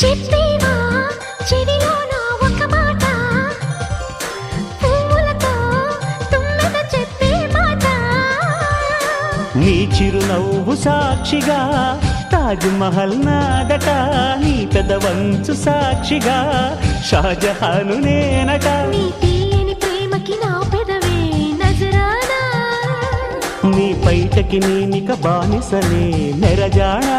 చెప్పేవా? చెవిలోన ఒక మాట. పువ్వులతో తుమ్మెద చెప్పే మాట. నీ చిరునవ్వు సాక్షిగా తాజ్ మహల్ నాదట నీ పెదవంచు సాక్షిగా షాజహాను నేనట. నీ తీయని ప్రేమకి నా పెదవే నజరానా? నీ పైటకి నేనిక బానిసనే నెరజాడా